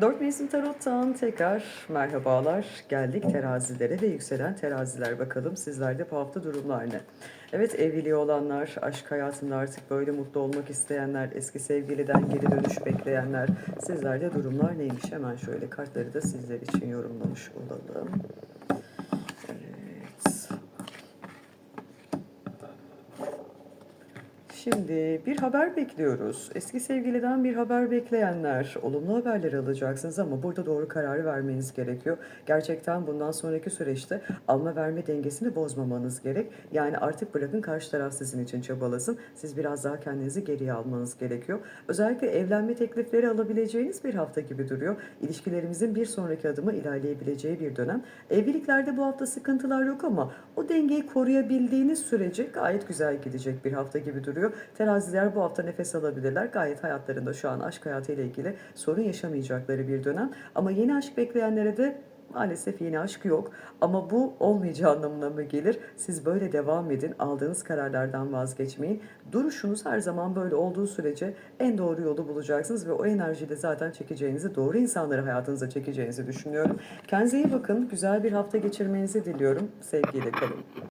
Dört mevsim tarottan tekrar merhabalar. Geldik terazilere ve yükselen teraziler bakalım sizlerde bu hafta durumlar ne? Evet evliliği olanlar, aşk hayatında artık böyle mutlu olmak isteyenler, eski sevgiliden geri dönüş bekleyenler, sizlerde durumlar neymiş? Hemen şöyle kartları da sizler için yorumlamış olalım. Şimdi bir haber bekliyoruz. Eski sevgiliden bir haber bekleyenler, olumlu haberler alacaksınız ama burada doğru kararı vermeniz gerekiyor. Gerçekten bundan sonraki süreçte alma verme dengesini bozmamanız gerek. Yani artık bırakın karşı taraf sizin için çabalasın. Siz biraz daha kendinizi geriye almanız gerekiyor. Özellikle evlenme teklifleri alabileceğiniz bir hafta gibi duruyor. İlişkilerimizin bir sonraki adımı ilerleyebileceği bir dönem. Evliliklerde bu hafta sıkıntılar yok ama o dengeyi koruyabildiğiniz sürece gayet güzel gidecek bir hafta gibi duruyor. Teraziler bu hafta nefes alabilirler. Gayet hayatlarında şu an aşk hayatıyla ilgili sorun yaşamayacakları bir dönem. Ama yeni aşk bekleyenlere de Maalesef yeni aşk yok ama bu olmayacağı anlamına mı gelir? Siz böyle devam edin, aldığınız kararlardan vazgeçmeyin. Duruşunuz her zaman böyle olduğu sürece en doğru yolu bulacaksınız ve o enerjiyle zaten çekeceğinizi, doğru insanları hayatınıza çekeceğinizi düşünüyorum. Kendinize iyi bakın, güzel bir hafta geçirmenizi diliyorum. Sevgiyle kalın.